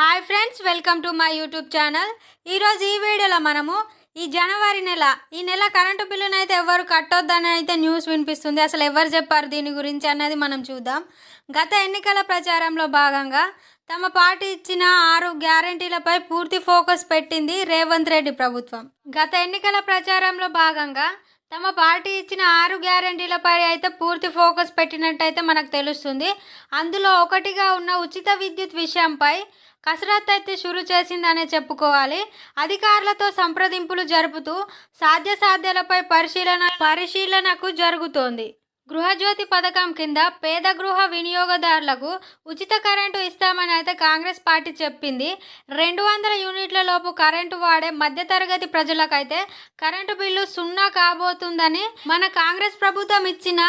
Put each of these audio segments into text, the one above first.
Hi friends welcome to my YouTube channel. ఈరోజు ఈ వీడియోలో మనము ఈ జనవరి నెల ఈ నెల కరెంటు బిల్లును అయితే ఎవరు కట్టొద్దని అయితే న్యూస్ వినిపిస్తుంది. అసలు ఎవరు చెప్పారు దీని గురించి అన్నది మనం చూద్దాం. గత ఎన్నికల ప్రచారంలో భాగంగా తమ పార్టీ ఇచ్చిన ఆరు గ్యారంటీలపై పూర్తి ఫోకస్ పెట్టింది రేవంత్ రెడ్డి ప్రభుత్వం. గత ఎన్నికల ప్రచారంలో భాగంగా తమ పార్టీ ఇచ్చిన ఆరు గ్యారంటీలపై అయితే పూర్తి ఫోకస్ పెట్టినట్టయితే మనకు తెలుస్తుంది. అందులో ఒకటిగా ఉన్న ఉచిత విద్యుత్ విషయంపై కసరత్తు అయితే షురు చేసిందనే చెప్పుకోవాలి. అధికారులతో సంప్రదింపులు జరుపుతూ సాధ్యసాధ్యాలపై పరిశీలన పరిశీలనకు జరుగుతోంది. గృహజ్యోతి పథకం కింద పేద గృహ వినియోగదారులకు ఉచిత కరెంటు ఇస్తామని అయితే కాంగ్రెస్ పార్టీ చెప్పింది. రెండు వందల యూనిట్ల లోపు కరెంటు వాడే మధ్యతరగతి ప్రజలకైతే కరెంటు బిల్లు సున్నా కాబోతుందని మన కాంగ్రెస్ ప్రభుత్వం ఇచ్చిన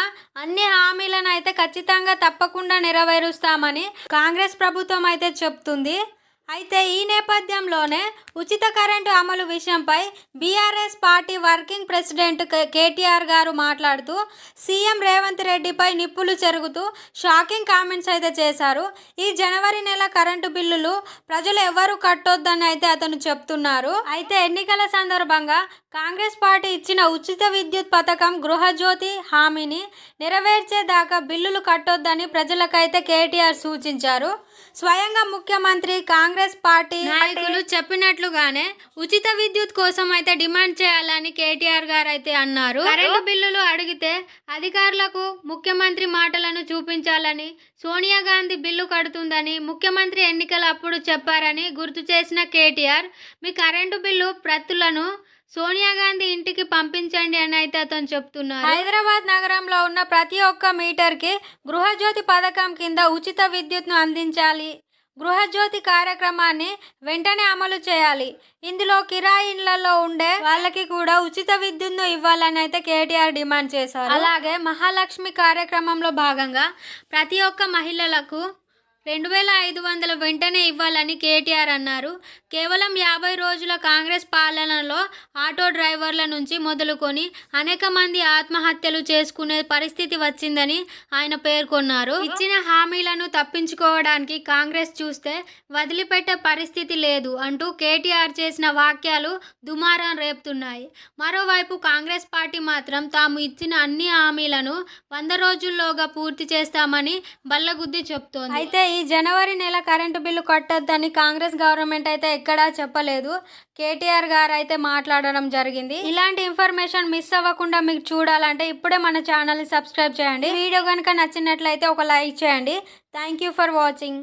అన్ని హామీలను అయితే ఖచ్చితంగా తప్పకుండా నెరవేరుస్తామని కాంగ్రెస్ ప్రభుత్వం అయితే చెప్తుంది. అయితే ఈ నేపథ్యంలోనే ఉచిత కరెంటు అమలు విషయంపై BRS party working president K- KTR గారు మాట్లాడుతూ సీఎం రేవంత్ రెడ్డిపై నిప్పులు చెరుగుతూ షాకింగ్ కామెంట్స్ అయితే చేశారు. ఈ జనవరి నెల కరెంటు బిల్లులు ప్రజలు ఎవరు కట్టొద్దని అయితే అతను చెప్తున్నారు. అయితే ఎన్నికల సందర్భంగా కాంగ్రెస్ పార్టీ ఇచ్చిన ఉచిత విద్యుత్ పథకం గృహజ్యోతి హామీని నెరవేర్చేదాకా బిల్లులు కట్టొద్దని ప్రజలకైతే కేటీఆర్ సూచించారు. స్వయంగా ముఖ్యమంత్రి కాంగ్రెస్ పార్టీ నాయకులు చెప్పినట్లుగానే ఉచిత విద్యుత్ కోసం అయితే డిమాండ్ చేయాలని కేటీఆర్ గారు అయితే అన్నారు. కరెంటు బిల్లులు అడిగితే అధికారులకు ముఖ్యమంత్రి మాటలను చూపించాలని సోనియా గాంధీ బిల్లు కడుతుందని ముఖ్యమంత్రి ఎన్నికల అప్పుడు చెప్పారని గుర్తు చేసిన కేటీఆర్ మీ కరెంటు బిల్లు ప్రతులను సోనియా గాంధీ ఇంటికి పంపించండి అని అయితే అతను చెప్తున్నారు. హైదరాబాద్ నగరంలో ఉన్న ప్రతి ఒక్క మీటర్కి గృహజ్యోతి పథకం కింద ఉచిత విద్యుత్ను అందించాలి. గృహజ్యోతి కార్యక్రమాన్ని వెంటనే అమలు చేయాలి. ఇందులో కిరాయి ఉండే వాళ్ళకి కూడా ఉచిత విద్యుత్ను ఇవ్వాలని అయితే కేటీఆర్ డిమాండ్ చేశారు. అలాగే మహాలక్ష్మి కార్యక్రమంలో భాగంగా ప్రతి ఒక్క మహిళలకు రెండు వేల ఐదు వందల వెంటనే ఇవ్వాలని కేటీఆర్ అన్నారు. కేవలం యాభై రోజుల కాంగ్రెస్ పాలనలో ఆటో డ్రైవర్ల నుంచి మొదలుకొని అనేక మంది ఆత్మహత్యలు చేసుకునే పరిస్థితి వచ్చిందని ఆయన పేర్కొన్నారు. ఇచ్చిన హామీలను తప్పించుకోవడానికి కాంగ్రెస్ చూస్తే వదిలిపెట్టే పరిస్థితి లేదు అంటూ కేటీఆర్ చేసిన వాక్యాలు దుమారం రేపుతున్నాయి. మరోవైపు కాంగ్రెస్ పార్టీ మాత్రం తాము ఇచ్చిన అన్ని హామీలను వంద రోజుల్లోగా పూర్తి చేస్తామని బల్లగుద్ది చెప్తోంది. అయితే ఈ జనవరి నెల కరెంటు బిల్లు కట్టొద్దని కాంగ్రెస్ గవర్నమెంట్ అయితే ఎక్కడా చెప్పలేదు. కేటీఆర్ గారు అయితే మాట్లాడడం జరిగింది. ఇలాంటి ఇన్ఫర్మేషన్ మిస్ అవ్వకుండా మీకు చూడాలంటే ఇప్పుడే మన ఛానల్ని సబ్స్క్రైబ్ చేయండి. వీడియో కనుక నచ్చినట్లయితే ఒక లైక్ చేయండి. Thank you for watching.